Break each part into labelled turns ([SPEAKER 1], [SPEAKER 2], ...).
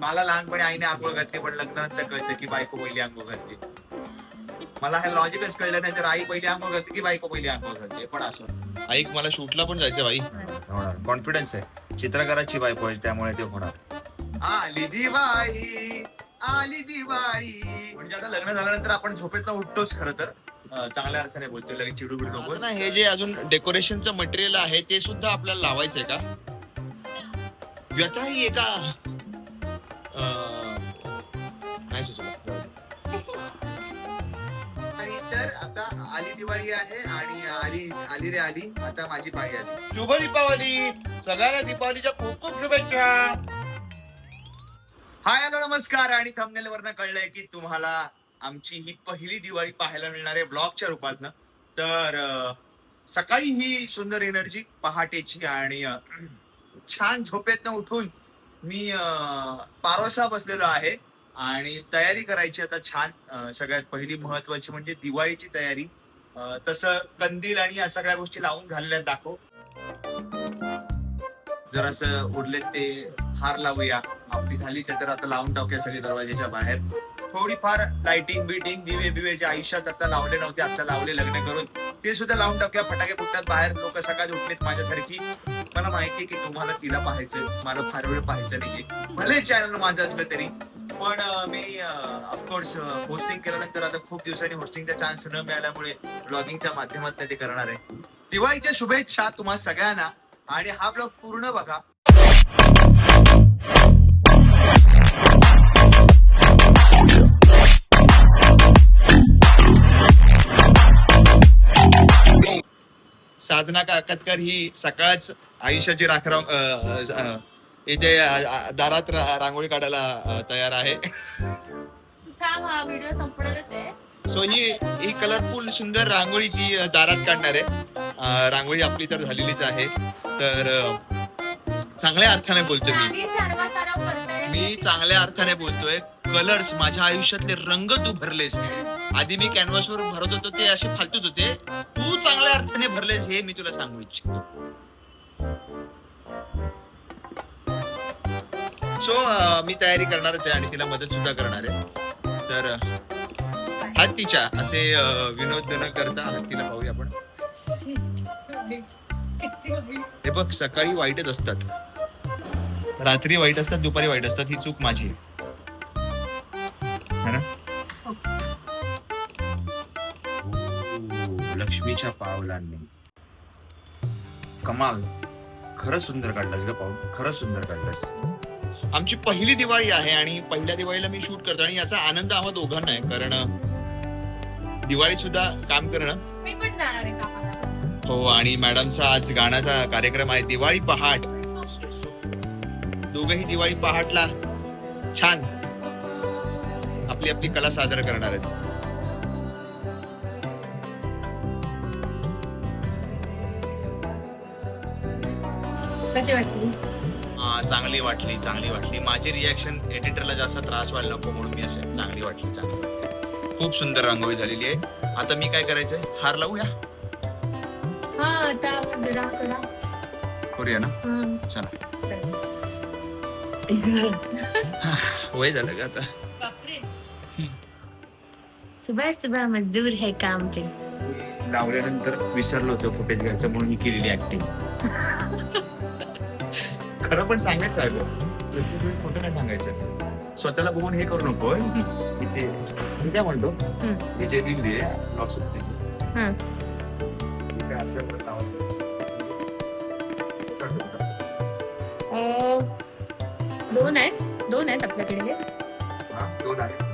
[SPEAKER 1] मला लहानपणी आईने आंघोळ घातली पण लग्नानंतर कळतं की बायको पहिली आंघोळ घातली. मला हे लॉजिकच कळलं नाही तर आई पहिली आंघोळ घालते की बायको पहिली आंघोळ घालते? पण असं.
[SPEAKER 2] ऐक मला शूटला पण जायचं बाई.
[SPEAKER 1] होणार. कॉन्फिडन्स आहे. चित्रकाराची बायको आहे त्यामुळे ते होणार. आली दिवाळी आली दिवाळी. म्हणजे आता लग्न झाल्यानंतर आपण झोपेतनं उठतोच खरं तर. अं, चांगल्या अर्थाने बोलतोय लगेच चिडूबिड
[SPEAKER 2] आता
[SPEAKER 1] झोपत
[SPEAKER 2] ना हे जे अजून डेकोरेशनचं मटेरियल आहे ते सुद्धा आपल्याला लावायचंय का? व्यथा ही एका नाही सुचलं.
[SPEAKER 1] आणि तर आता आली दिवाळी आहे आणि आली आली रे आली. आता माझी पाळी आली.
[SPEAKER 2] शुभ दीपावली. सगळ्यांना दीपावलीच्या खूप खूप शुभेच्छा.
[SPEAKER 1] हाय हॅलो नमस्कार. आणि थंबनेल वरनं कळलंय की तुम्हाला आमची ही पहिली दिवाळी पाहायला मिळणार आहे ब्लॉगच्या रूपातनं. तर अं, सकाळी ही सुंदर एनर्जी पहाटेची आणि अं, छान झोपेतनं उठून मी पारोसा बसलेलो आहे आणि तयारी करायची आता छान सगळ्यात पहिली महत्वाची म्हणजे दिवाळीची तयारी. तसं कंदील आणि या सगळ्या गोष्टी लावून झालेल्या दाखव. जरासं उरलेत ते हार लावूया. आपली झालीच तर आता लावून टाकूया सगळे दरवाजाच्या बाहेर. थोडीफार लाइटिंग बिटिंग दिवे बिवे जे आयुष्यात आता लावले नव्हते आता लावले लग्न करून. ते सुद्धा लावून टाकूया. फटाके फुटतात बाहेर. लोक सकाळी उठलेत माझ्यासारखी. मला माहितीये की तुम्हाला तिला पाहायचं मला फार वेळ पाहायचं नाहीये. भले चॅनल माझं असलं तरी. पण मी ऑफकोर्स होस्टिंग केल्यानंतर आता खूप दिवसांनी होस्टिंगचा चान्स न मिळाल्यामुळे ब्लॉगिंगच्या माध्यमातून ते करणार आहे. दिवाळीच्या शुभेच्छा तुम्हा सगळ्यांना. आणि हा ब्लॉग पूर्ण बघा.
[SPEAKER 2] साधना काकतकर ही सकाळच आयुष्याची राखराव इथे दारात रांगोळी काढायला तयार आहे.
[SPEAKER 3] थांब व्हिडिओ संपणारच आहे.
[SPEAKER 2] सो ही ही कलरफुल सुंदर रांगोळी ती दारात काढणार आहे. रांगोळी आपली तर झालेलीच आहे. तर चांगल्या अर्थाने बोलतोय मी. मी चांगल्या अर्थाने बोलतोय. कलर्स माझ्या आयुष्यातले रंग तू भरलेस. आधी मी कॅनव्हासवर भरत होतो ते असे फालतूच होते. तू चांगल्या अर्थाने भरलेस हे मी तुला सांगू इच्छितो. सो मी तयारी करणारच आहे आणि तिला मदत सुद्धा करणार आहे. तर हत्तीच्या असे विनोद न करता हत्तीला पाहूया आपण. हे बघ सकाळी वाईटच असतात. रात्री वाईट असतात दुपारी वाईट असतात ही चूक माझी आहे.
[SPEAKER 1] लक्ष्मीच्या पावलांनी. कमाल. खरं सुंदर काढलास ग पाऊल. खरं सुंदर काढलास.
[SPEAKER 2] आमची पहिली दिवाळी आहे आणि पहिल्या दिवाळीला मी शूट करतो आणि याचा आनंद आम्हा दोघांना आहे कारण दिवाळी सुद्धा काम करणं.
[SPEAKER 3] मी पण जाणार आहे कामाला.
[SPEAKER 2] हो आणि मॅडमचा आज गाण्याचा कार्यक्रम आहे दिवाळी पहाट. दोघही दिवाळी पहाटला छान. आपली आपली कला सादर करणार आहेत.
[SPEAKER 3] कशी वाटली?
[SPEAKER 2] हा, चांगली वाटली चांगली वाटली. माझी रिॲक्शन एडिटरला जास्त त्रास व्हायला नको म्हणून मी असेल चांगली वाटली चांगली वाटली. खूप सुंदर रांगोळी झालेली आहे. आता मी काय करायचंय? हार लावूया?
[SPEAKER 3] हा आता जरा करा.
[SPEAKER 2] करूया ना?
[SPEAKER 3] हा,
[SPEAKER 2] चला. वय झालं का आता.
[SPEAKER 3] सुबह सुबह मजदूर है काम पे
[SPEAKER 1] लावल्यानंतर विसरलो होतो फुटेज घ्यायचं म्हणून ही केलेली ऍक्टिंग खरं पण सांगायचं आहे खोटं नाही सांगायचं. स्वतःला बघून हे करू नको इथे मी काय म्हणतो. हे. जे दिली आहेत
[SPEAKER 3] दोन आहेत. दोन आहेत आपल्याकडे.
[SPEAKER 1] दोन आहे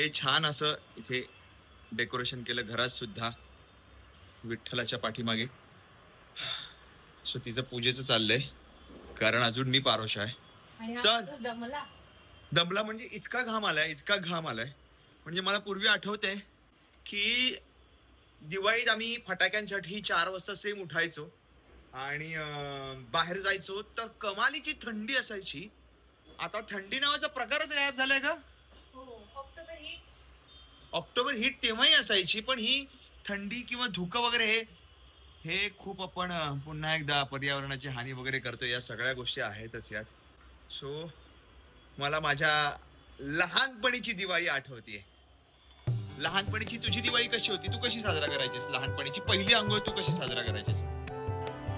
[SPEAKER 3] हे
[SPEAKER 1] छान असं इथे डेकोरेशन केलं घरात सुद्धा विठ्ठलाच्या पाठीमागे. सो तिचं पूजेचं चाललंय. कारण अजून मी पारोश आहे. तर-
[SPEAKER 3] दमला.
[SPEAKER 1] म्हणजे इतका घाम आलाय इतका घाम आलाय. म्हणजे मला पूर्वी आठवतंय की दिवाळीत आम्ही फटाक्यांसाठी चार वाजता सेम उठायचो. आणि बाहेर जायचो तर कमालीची थंडी असायची. आता थंडी नावाचा प्रकारच गायब झालाय का?
[SPEAKER 3] हो. ऑक्टोबर ही
[SPEAKER 1] ऑक्टोबर हीट तेव्हाही असायची पण ही थंडी किंवा धुकं वगैरे हे हे खूप आपण पुन्हा एकदा पर्यावरणाची हानी वगैरे करतो या सगळ्या गोष्टी आहेतच यात. सो मला माझ्या लहानपणीची दिवाळी आठवते लहानपणीची तुझी दिवाळी कशी होती? तू कशी साजरा करायचीस? लहानपणीची पहिली आंघोळ तू कशी साजरा करायचीस?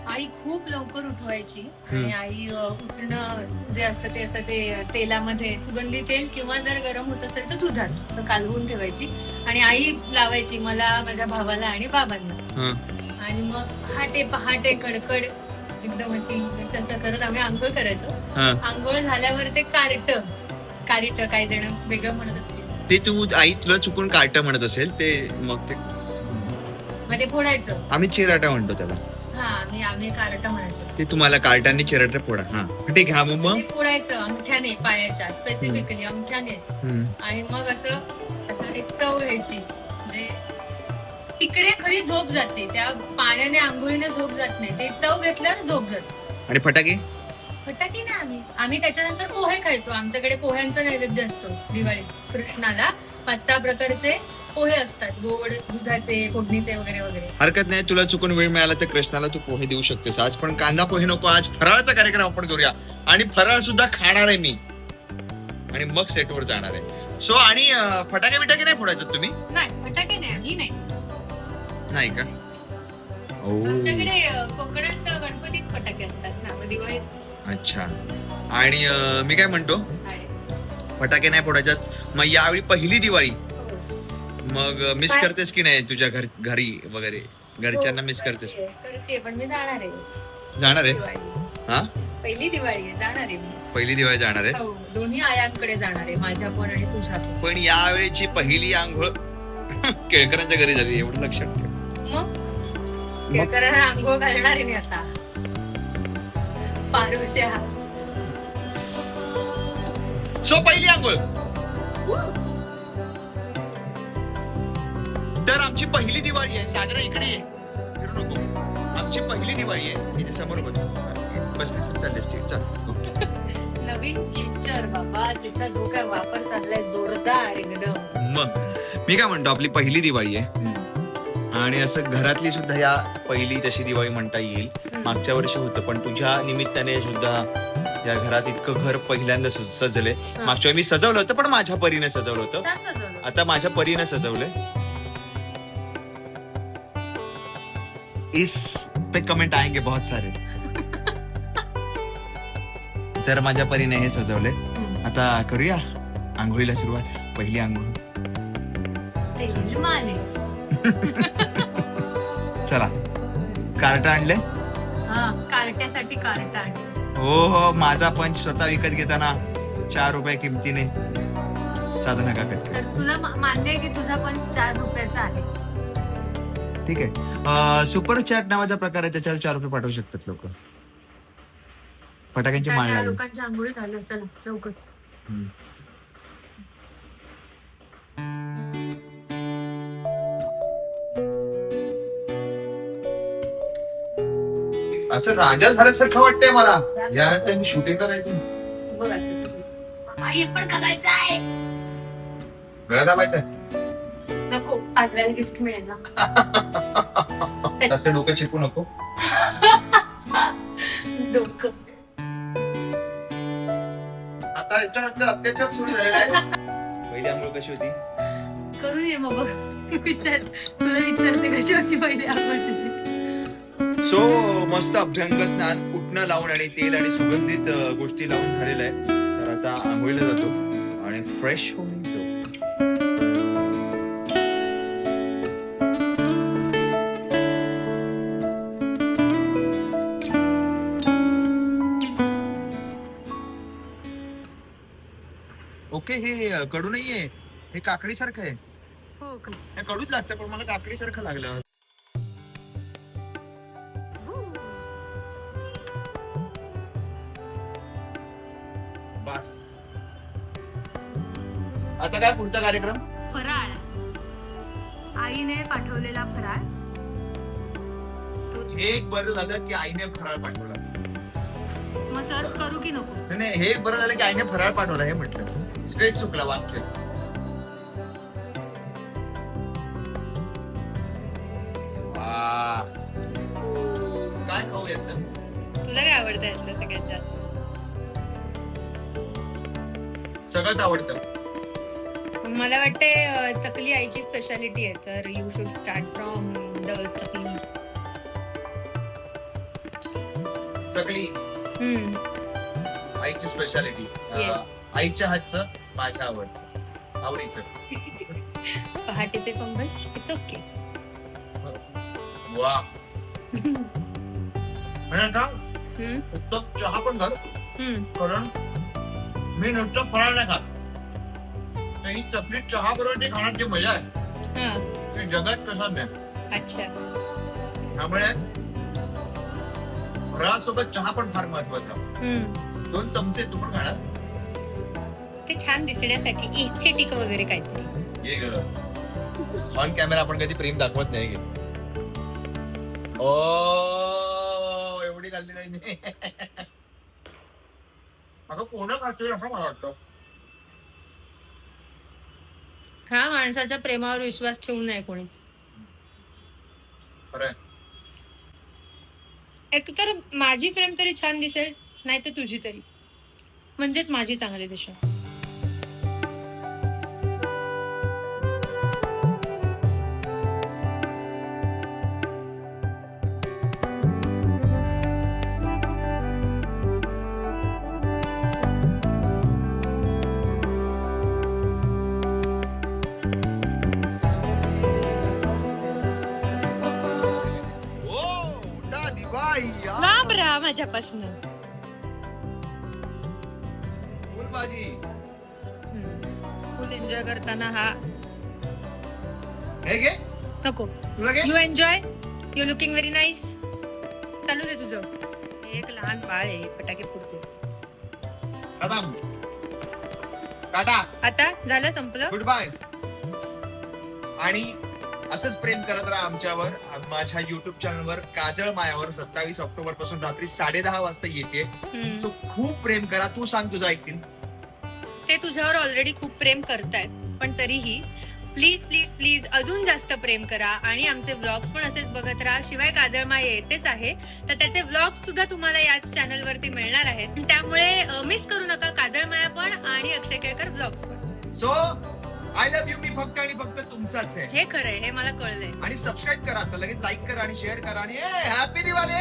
[SPEAKER 3] आई खूप लवकर उठवायची. आणि आई उठणं जे असतं ते असतं ते तेलामध्ये सुगंधी तेल किंवा जर गरम होत असेल तर दुधात असं कालवून ठेवायची आणि आई लावायची मला माझ्या भावाला आणि बाबांना. आणि मग पहाटे पहाटे कडकड एकदम अशी असं करत आम्ही आंघोळ करायचो. आंघोळ झाल्यावर ते कार्ट कारिट काही जण वेगळं म्हणत असतील.
[SPEAKER 1] ते तू आई तुला चुकून कार्ट म्हणत असेल ते मग ते
[SPEAKER 3] ते फोडायचं.
[SPEAKER 1] आम्ही चिराटा म्हणतो त्याला.
[SPEAKER 3] आम्ही आम्ही कार्ट म्हणायचो.
[SPEAKER 1] ते तुम्हाला कार्टांनी चिराटा फोडा हा. ठीक आहे हा मग मग.
[SPEAKER 3] ते फोडायचं अंगठ्याने पायाच्या स्पेसिफिकली अंगठ्यानेच.
[SPEAKER 1] हम्म.
[SPEAKER 3] आणि मग असं एक चव घ्यायची. म्हणजे तिकडे खरी झोप जाते. त्या पाण्याने आंघोळीने झोप जात नाही. ते चव घेतल्यावर झोप जाते.
[SPEAKER 1] आणि फटाके?
[SPEAKER 3] फटाके ना आम्ही. आम्ही त्याच्यानंतर पोहे खायचो. आमच्याकडे पोह्यांचा नैवेद्य असतो दिवाळीत. कृष्णाला पाच सहा प्रकारचे पोहे असतात गोड दुधाचे फोडणीचे वगैरे वगैरे.
[SPEAKER 1] हरकत नाही तुला चुकून वेळ मिळाला तर कृष्णाला तू पोहे देऊ शकतेस. आज पण कांदा पोहे नको आज फराळाचा कार्यक्रम आपण करूया. आणि फराळ सुद्धा खाणार आहे मी. आणि मग सेटवर जाणार आहे. सो आणि अं, फटाके बिटाके नाही फोडायचं तुम्ही?
[SPEAKER 3] नाही फटाके नाही आम्ही नाही.
[SPEAKER 1] नाही का? ओ.
[SPEAKER 3] आमच्याकडे अ, कोकणात गणपतीत फटाके असतात ना मग दिवाळीत.
[SPEAKER 1] अच्छा. आणि अं, मी काय म्हणतो?
[SPEAKER 3] आहे.
[SPEAKER 1] फटाके नाही फोडायच्यात. मग यावेळी पहिली दिवाळी. मग मिस? करतेस की नाही तुझ्या घर घरी वगैरे? घरच्यांना
[SPEAKER 3] हो,
[SPEAKER 1] मिस करतेस?
[SPEAKER 3] करते, पण मी जाणार आहे.
[SPEAKER 1] जाणार आहे?
[SPEAKER 3] दिवाळी.
[SPEAKER 1] हा?
[SPEAKER 3] पहिली दिवाळी आहे जाणार आहे मी.
[SPEAKER 1] पहिली दिवाळी जाणार आहे
[SPEAKER 3] हो दोन्ही आयांकडे जाणार आहे माझ्या पण आणि सुशा पण.
[SPEAKER 1] यावेळेची पहिली आंघोळ केळकरांच्या घरी झाली एवढं लक्षात ठेव.
[SPEAKER 3] मग? केळकरांना आंघोळ घालणार आहे मी आता. पारुष्या
[SPEAKER 1] सो पहिली आंघोळ. तर आमची पहिली दिवाळी आहे साजरा इकडे ये. फिरू नको. आमची पहिली दिवाळी आहे. इथे समोर बघ. बसलीस तर चाललीस ठीक चाल.
[SPEAKER 3] नवीन फ्युचर बाबा. तिचा जो काय वापर चाललाय जोरदार एकदम.
[SPEAKER 1] मग मी काय म्हणतो आपली पहिली दिवाळी आहे. आणि असं घरातली सुद्धा या पहिली तशी दिवाळी म्हणता येईल. मागच्या वर्षी होतं पण तुझ्या निमित्ताने सुद्धा या घरात इतकं घर पहिल्यांदा सज- सजलंय मागच्या वेळी मी सजवलं होतं पण माझ्या परीने सजवलं होतं.
[SPEAKER 3] छान सजवलं.
[SPEAKER 1] आता माझ्या परीने सजवलंय. इस पे कमेंट आएंगे बहुत सारे. तर माझ्या परीने हे सजवलंय
[SPEAKER 3] हम्म.
[SPEAKER 1] आता करूया? आंघोळीला सुरुवात. पहिली आंघोळ. चला. कार्ट आणले?
[SPEAKER 3] हा कार्ट्यासाठी कार्ट आणि
[SPEAKER 1] हो हो माझा पंच स्वतः विकत घेताना चार रुपये किमतीने. साधना
[SPEAKER 3] तर तुला मान्य आहे की तुझा पण चार रुपयाचा आहे.
[SPEAKER 1] ठीक आहे. सुपर चॅट नावाचा प्रकार आहे त्याच्यावर चार रुपये पाठवू शकतात लोक. फटाक्यांची माळ
[SPEAKER 3] त्या
[SPEAKER 1] लागली.
[SPEAKER 3] लोकांच्या आंघोळी झाल्या चला लवकर.
[SPEAKER 1] हम्म. असं राजा झाल्यासारखं वाटतंय मला. यानंतर मी शूटिंग करायचं
[SPEAKER 3] बघ. आई पण करायचं आहे
[SPEAKER 1] गळा दाबायचं
[SPEAKER 3] नको पाचव्याला गिफ्ट मिळेल ना
[SPEAKER 1] तसं डोकं चिपू नको.
[SPEAKER 3] डोकं.
[SPEAKER 1] आता याच्यानंतर अत्याचार सुरू झालेला आहे. पहिली आंघोळ कशी होती?
[SPEAKER 3] करून ये मग बघ. विचार. तुला विचारते कशी होती पहिले आवड तुझी
[SPEAKER 1] सो मस्त अभ्यंग स्नान उठणं लावून आणि तेल आणि सुगंधित गोष्टी लावून झालेलं आहे. तर आता आंघोळीला जातो आणि फ्रेश होऊन ओके हे कडू नाहीये. हे काकडी सारखं आहे.
[SPEAKER 3] हो का?
[SPEAKER 1] हे कडूच लागतं पण मला काकडी सारखं लागलं. बस. आता काय पुढचा कार्यक्रम?
[SPEAKER 3] फराळ. आईने पाठवलेला फराळ.
[SPEAKER 1] हे एक बरं झालं की आईने फराळ पाठवला.
[SPEAKER 3] मग सर्च करू की नको?
[SPEAKER 1] नाही, नाही हे एक बरं झालं की आईने फराळ पाठवला हे म्हटलं स्ट्रेस चुकला वाक्य. काय खाऊ एकदम
[SPEAKER 3] तुला काय आवडतं यातलं सगळ्यात जास्त?
[SPEAKER 1] सगळंच आवडतं.
[SPEAKER 3] मला वाटते अं, चकली आईची स्पेशालिटी आहे तर you should start from the chakli.
[SPEAKER 1] चकली.
[SPEAKER 3] हम्म.
[SPEAKER 1] आईची स्पेशालिटी
[SPEAKER 3] Yes.
[SPEAKER 1] आईच्या हातचं माझ्या आवडतं आवडीचं.
[SPEAKER 3] पहाटेचे पंगल इट्स ओके
[SPEAKER 1] वा. आणि आता
[SPEAKER 3] हम्म.
[SPEAKER 1] उत्तम चहा पण घाल.
[SPEAKER 3] हम्म.
[SPEAKER 1] कारण मी नुसतं फराळ नाही खात. तर ही चपली चहा बरोबर ते खाण्यात जी मजा आहे
[SPEAKER 3] हा.
[SPEAKER 1] ती जगात कसा नाही.
[SPEAKER 3] अच्छा.
[SPEAKER 1] त्यामुळे फराळासोबत चहा पण फार महत्त्वाचा.
[SPEAKER 3] हम्म.
[SPEAKER 1] दोन चमचे तू पण खाणार.
[SPEAKER 3] ते छान दिसण्यासाठी एस्थेटिक वगैरे काहीतरी.
[SPEAKER 1] ऑन कॅमेरा आपण कधी प्रेम दाखवत नाही ओ एवढी खाल्ली नाही. अगं कोण खातोय असं मला वाटतं.
[SPEAKER 3] हा माणसाच्या प्रेमावर विश्वास ठेवू नये कोणीच.
[SPEAKER 1] खरंय.
[SPEAKER 3] एकतर माझी फ्रेम तरी छान दिसेल नाही तर तुझी तरी. म्हणजेच माझी चांगली दिसेल. लांब राहा माझ्यापासून
[SPEAKER 1] फुलभाजी
[SPEAKER 3] फुल एन्जॉय करताना हा.
[SPEAKER 1] हे घे.
[SPEAKER 3] नको.
[SPEAKER 1] तुला घे.
[SPEAKER 3] You enjoy you looking very nice चालू दे तुझं. एक लहान बाळ आहे फटाके फुटते
[SPEAKER 1] टाटा.
[SPEAKER 3] आता झालं संपलं?
[SPEAKER 1] गुड बाय आणि असंच प्रेम करत राहा आमच्यावर. माझ्या युट्यूब चॅनलवर काजळ मायावर सत्तावीस ऑक्टोबरपासून रात्री साडेदहा वाजता येते. सो खूप प्रेम करा. तू सांग तुझं ऐकतील
[SPEAKER 3] ते तुझ्यावर ऑलरेडी खूप प्रेम करतायत. पण तरीही प्लीज प्लीज प्लीज अजून जास्त प्रेम करा. आणि आमचे व्लॉग्स पण असेच बघत राहा. शिवाय काजळमा येतेच आहे. तर त्याचे व्लॉग्स सुद्धा तुम्हाला याच चॅनल वरती मिळणार आहेत. त्यामुळे मिस करू नका काजळमाया पण आणि अक्षय केळकर व्लॉग्स पण.
[SPEAKER 1] सो आय लव्ह यू मी फक्त आणि फक्त तुमचाच आहे.
[SPEAKER 3] हे खरंय हे मला कळलंय.
[SPEAKER 1] आणि सबस्क्राईब करा आता लगेच लाईक करा आणि शेअर करा आणि हॅपी दिवाळी!